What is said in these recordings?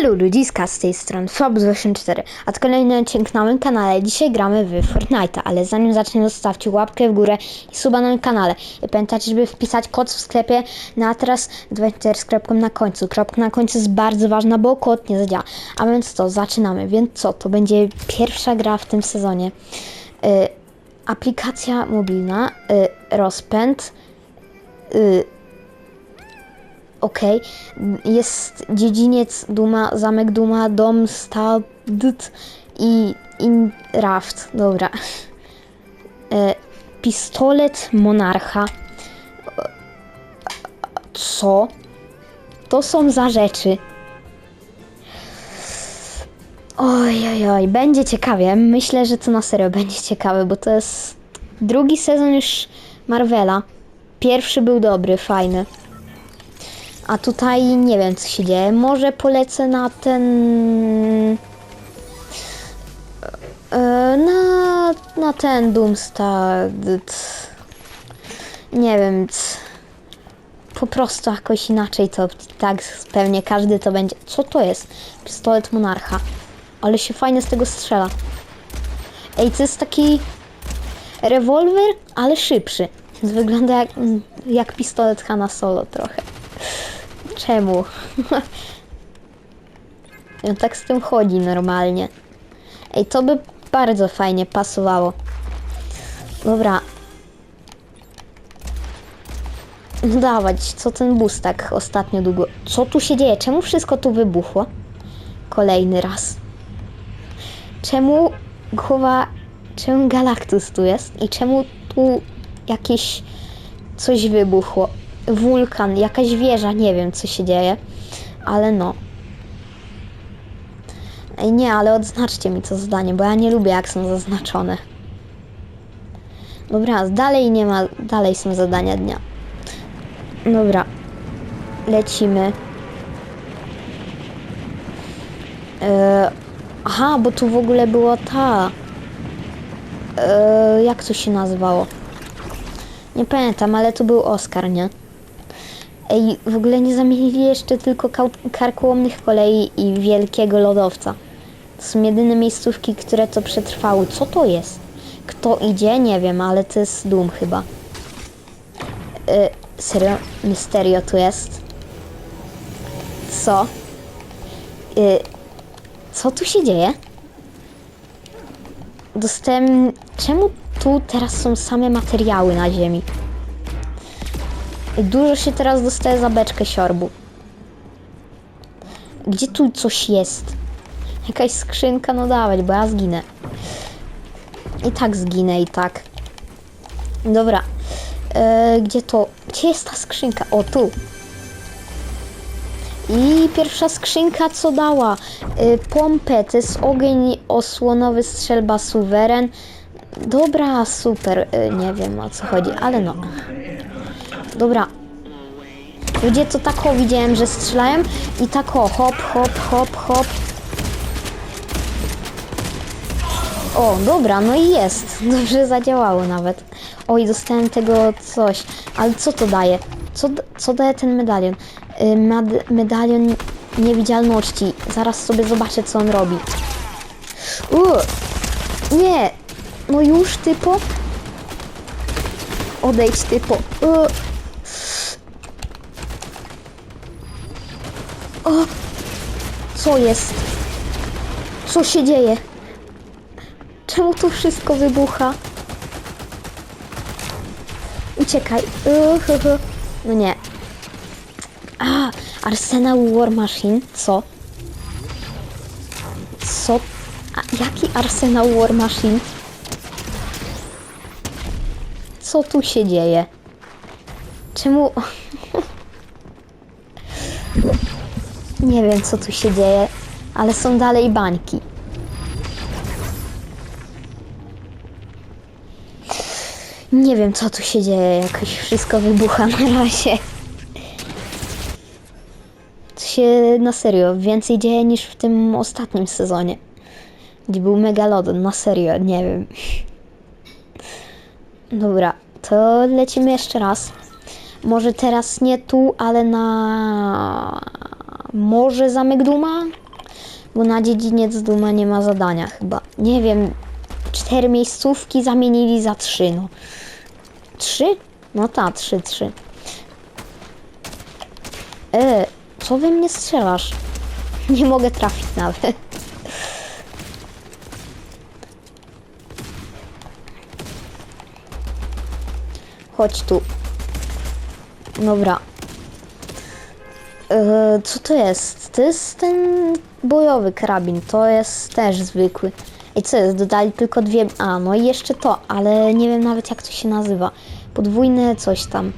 Hello ludziska z tej strony Fabus84, a to kolejny odcinek na moim kanale. Dzisiaj gramy w Fortnite'a, ale zanim zaczniemy zostawcie łapkę w górę i suba na moim kanale. I pamiętajcie, żeby wpisać kod w sklepie na teraz 24 z kropką na końcu. Kropka na końcu jest bardzo ważna, bo kod nie zadziała. A więc to, zaczynamy. Więc co, to będzie pierwsza gra w tym sezonie. Y, aplikacja mobilna, y, rozpęd, y, Okej. Jest dziedziniec Duma, zamek Duma, dom Stad i Inraft. Dobra. E, pistolet Monarcha. Co? To są za rzeczy. Oj, oj, oj, będzie ciekawie. Myślę, że to na serio będzie ciekawe, bo to jest drugi sezon już Marvela. Pierwszy był dobry, fajny. A tutaj nie wiem, co się dzieje. Może polecę na ten. e, Na, na ten Doomstad. Nie wiem. Po prostu jakoś inaczej to tak pewnie każdy to będzie. Co to jest? Pistolet monarcha. Ale się fajnie z tego strzela. Ej, to jest taki rewolwer, ale szybszy. Więc wygląda jak, jak pistolet Hanna Solo trochę. Czemu? On tak z tym chodzi normalnie. Ej, to by bardzo fajnie pasowało. Dobra. No Dawać, co ten bus tak ostatnio długo... Co tu się dzieje? Czemu wszystko tu wybuchło? Kolejny raz. Czemu głowa... Czemu Galactus tu jest? I czemu tu jakieś coś wybuchło? Wulkan, jakaś wieża, nie wiem co się dzieje, ale no. Ej, nie, ale odznaczcie mi to zadanie, bo ja nie lubię jak są zaznaczone. Dobra, dalej nie ma, dalej są zadania dnia. Dobra, lecimy. E, aha, bo tu w ogóle była ta. E, jak to się nazywało? Nie pamiętam, ale to był Oscar, nie? Ej, w ogóle nie zamienili jeszcze tylko karkołomnych kolei i wielkiego lodowca. To są jedyne miejscówki, które to przetrwały. Co to jest? Kto idzie? Nie wiem, ale to jest Doom chyba. Y, serio? Mysterio tu jest? Co? Y, co tu się dzieje? Dostałem... Czemu tu teraz są same materiały na ziemi? Dużo się teraz dostaje za beczkę siorbu. Gdzie tu coś jest? Jakaś skrzynka, no dawać, bo ja zginę. I tak zginę, i tak. Dobra. E, gdzie to? Gdzie jest ta skrzynka? O, tu. I pierwsza skrzynka co dała? E, pompę, to jest ogień osłonowy strzelba suweren. Dobra, super. E, nie wiem o co chodzi, ale no. Dobra. Ludzie to tak o widziałem, że strzelają i tak o hop, hop, hop, hop. O, dobra, no i jest. Dobrze zadziałało nawet. Oj, dostałem tego coś. Ale co to daje? Co, co daje ten medalion? Y, Mad- medalion niewidzialności. Zaraz sobie zobaczę, co on robi. U, nie! No już, typo? Odejdź, typo. U. O! Co jest? Co się dzieje? Czemu tu wszystko wybucha? Uciekaj. No nie. A, Arsenał War Machine. Co? Co? A, jaki Arsenał War Machine? Co tu się dzieje? Czemu... Nie wiem, co tu się dzieje, ale są dalej bańki. Nie wiem, co tu się dzieje. Jakoś wszystko wybucha na razie. To się na serio więcej dzieje niż w tym ostatnim sezonie. Gdzie był Megalodon. Na serio, nie wiem. Dobra, to lecimy jeszcze raz. Może teraz nie tu, ale na... Może Zamek Duma? Bo na dziedziniec Duma nie ma zadania chyba. Nie wiem, cztery miejscówki zamienili za trzy, no. Trzy? No ta, trzy, trzy. E, co we mnie strzelasz? Nie mogę trafić nawet. Chodź tu. Dobra. Co to jest? To jest ten bojowy karabin. To jest też zwykły. I co jest? Dodali tylko dwie. A, no i jeszcze to, ale nie wiem nawet jak to się nazywa. Podwójne coś tam.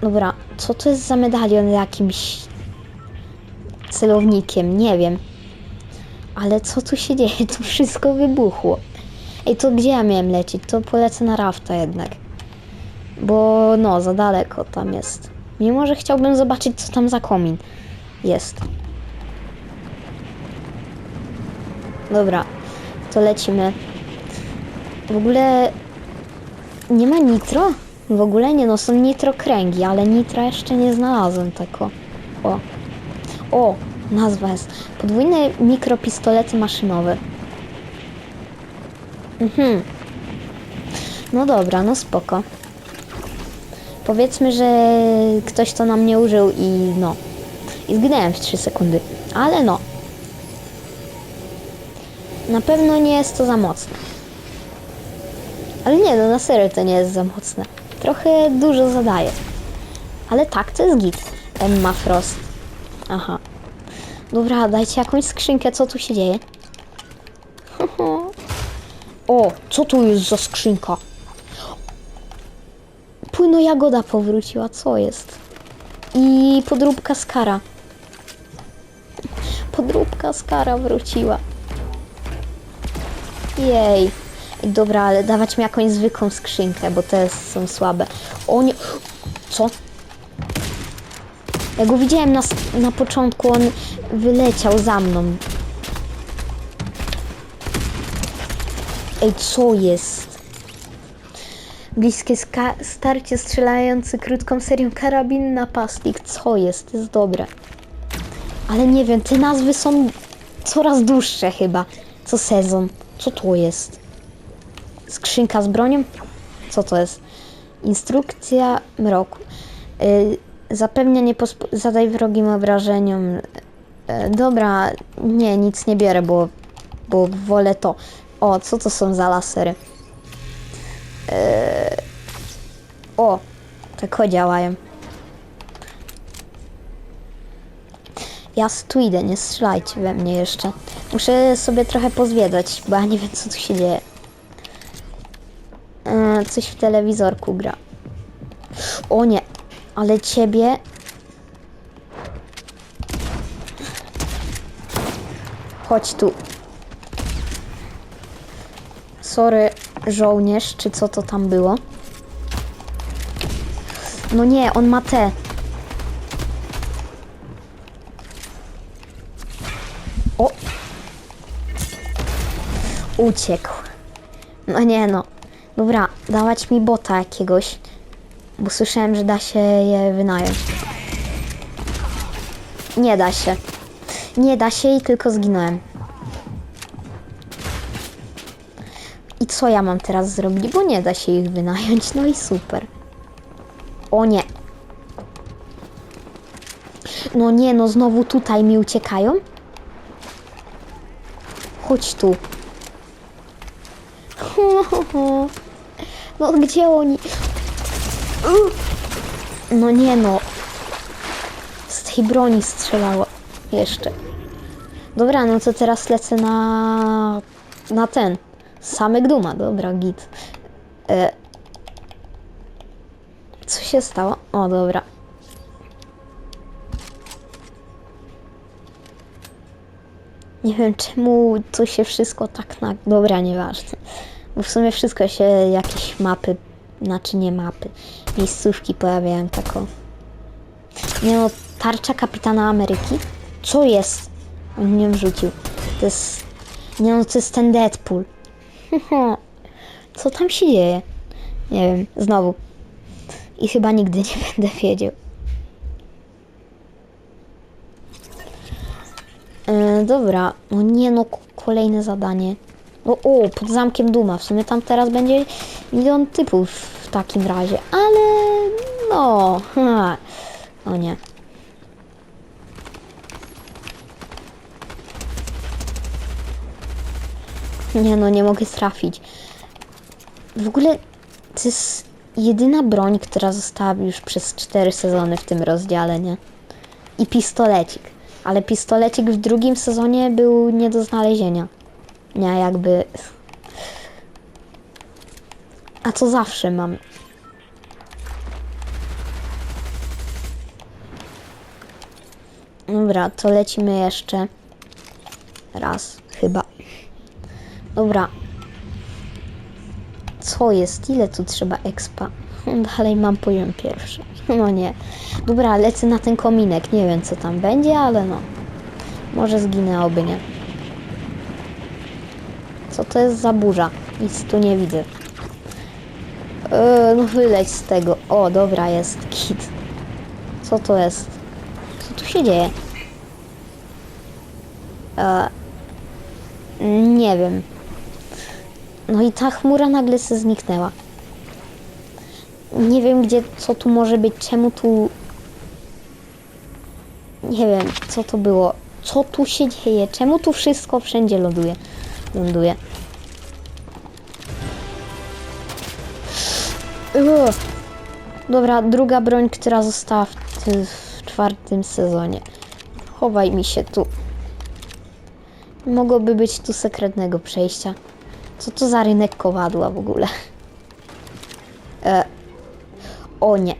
Dobra, co to jest za medalion jakimś celownikiem? Nie wiem. Ale co tu się dzieje? Tu wszystko wybuchło. Ej, to gdzie ja miałem lecieć? To polecę na rafta jednak. Bo no, za daleko tam jest. Mimo, że chciałbym zobaczyć, co tam za komin jest. Dobra, to lecimy. W ogóle nie ma nitro? W ogóle nie, no są nitro kręgi, ale nitra jeszcze nie znalazłem tako. O. O, nazwa jest. Podwójne mikropistolety maszynowe. Mhm. No dobra, no spoko. Powiedzmy, że ktoś to na mnie użył i no. I zginąłem w 3 sekundy. Ale no. Na pewno nie jest to za mocne. Ale nie, no na serio to nie jest za mocne. Trochę dużo zadaje. Ale tak, to jest git. Emma Frost. Aha. Dobra, dajcie jakąś skrzynkę, co tu się dzieje? O, co tu jest za skrzynka? Płyno jagoda powróciła, co jest? I podróbka skara. Podróbka skara wróciła. Jej. Ej, Dobra, ale dawać mi jakąś zwykłą skrzynkę, bo te są słabe. O nie. Co? Ja go widziałem na, na początku, on wyleciał za mną. Ej, co jest? Bliskie starcie strzelający krótką serią karabin napastnik. Co jest? Jest dobre. Ale nie wiem, te nazwy są coraz dłuższe chyba. Co sezon. Co to jest? Skrzynka z bronią? Co to jest? Instrukcja mroku. Y, zapewnia nie zadaj wrogim obrażeniom. Y, dobra, nie, nic nie biorę, bo, bo wolę to. O, co to są za lasery? Y, o, o, działają. Ja tu idę, nie strzelajcie we mnie jeszcze. Muszę sobie trochę pozwiedzać, bo ja nie wiem co tu się dzieje. E, coś w telewizorku gra. O nie, ale ciebie. Chodź tu. Sorry, żołnierz, czy co to tam było? No nie, on ma te. O! Uciekł. No nie no. Dobra, dawać mi bota jakiegoś. Bo słyszałem, że da się je wynająć. Nie da się. Nie da się i tylko zginąłem. I co ja mam teraz zrobić? Bo nie da się ich wynająć. No i super. O nie. No nie, no znowu tutaj mi uciekają. Chodź tu. No gdzie oni? No nie no. Z tej broni strzelała. Jeszcze. Dobra, no to teraz lecę na... Na ten. Samek Duma. Dobra, git. E... Co się stało? O, dobra. Nie wiem czemu to się wszystko tak na... Dobra, nieważne. Bo w sumie wszystko się jakieś mapy, znaczy nie mapy, miejscówki pojawiają tako. Nie no, tarcza kapitana Ameryki? Co jest? On mnie wrzucił. To jest... Nie no, to jest ten Deadpool. Co tam się dzieje? Nie wiem, znowu. I chyba nigdy nie będę wiedział. E, dobra, no nie no, kolejne zadanie. O, o, pod zamkiem Duma. W sumie tam teraz będzie milion typów w takim razie, ale no, ha, o nie. Nie no, nie mogę trafić. W ogóle to jest jedyna broń, która została już przez cztery sezony w tym rozdziale, nie? I pistolecik. Ale pistolecik w drugim sezonie był nie do znalezienia. Nie, jakby... A co zawsze mam? Dobra, to lecimy jeszcze. Raz, chyba. Dobra. Co jest? Ile tu trzeba expa? Dalej mam poziom pierwszy. No nie. Dobra, lecę na ten kominek. Nie wiem co tam będzie, ale no. Może zginę, oby nie. Co to jest za burza? Nic tu nie widzę. Eee, no wyleć z tego. O, dobra, jest kit. Co to jest? Co tu się dzieje? Eee, nie wiem. No i ta chmura nagle się zniknęła. Nie wiem gdzie, co tu może być, czemu tu... Nie wiem, co to było. Co tu się dzieje? Czemu tu wszystko wszędzie ląduje? Ląduje. Ugh. Dobra, druga broń, która została w, w czwartym sezonie. Chowaj mi się tu. Mogłoby być tu sekretnego przejścia. Co to za rynek kowadła w ogóle? E. O nie.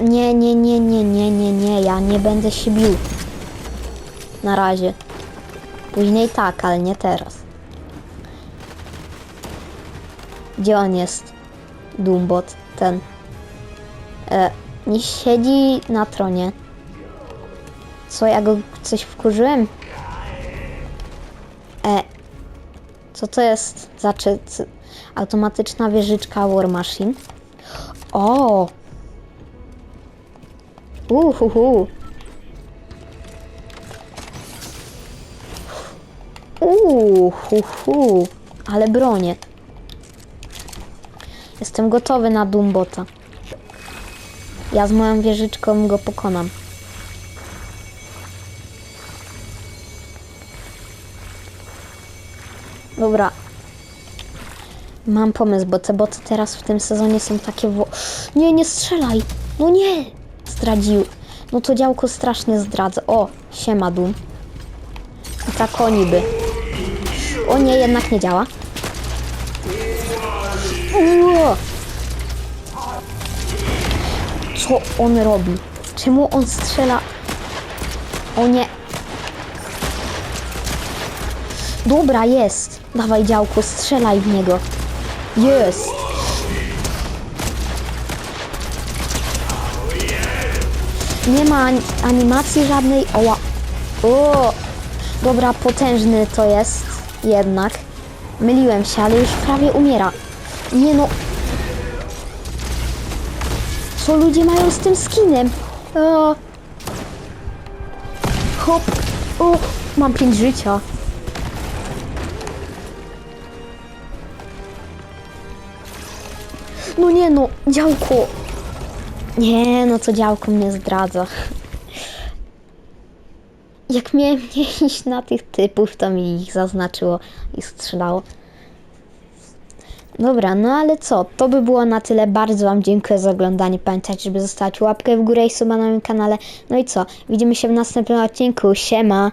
Nie, nie, nie, nie, nie, nie, nie, ja nie będę się bił. Na razie. Później tak, ale nie teraz. Gdzie on jest? Doombot, ten. E, nie siedzi na tronie. Co, ja go coś wkurzyłem? Co to jest za czy, automatyczna wieżyczka War Machine? O! Uhuhu. Uhuhu. Ale bronię. Jestem gotowy na Doombota. Ja z moją wieżyczką go pokonam. Dobra. Mam pomysł, bo te boty teraz w tym sezonie są takie wo... Nie, nie strzelaj! No nie! Zdradził. No to działko strasznie zdradza. O, siema Doom. I tak o. O nie, jednak nie działa. Uuu. Co on robi? Czemu on strzela? O nie. Dobra, jest. Dawaj działko, strzelaj w niego. Jest. Nie ma ani- animacji żadnej. Oła. O. Dobra, potężny to jest jednak. Myliłem się, ale już prawie umiera. Nie no. Co ludzie mają z tym skinem? O. Hop. O, mam pięć życia. No nie no, działko. Nie no, to działko mnie zdradza. Jak miałem nie iść na tych typów, to mi ich zaznaczyło i strzelało. Dobra, no ale co, to by było na tyle. Bardzo Wam dziękuję za oglądanie. Pamiętajcie, żeby zostawić łapkę w górę i suba na moim kanale. No i co, widzimy się w następnym odcinku. Siema!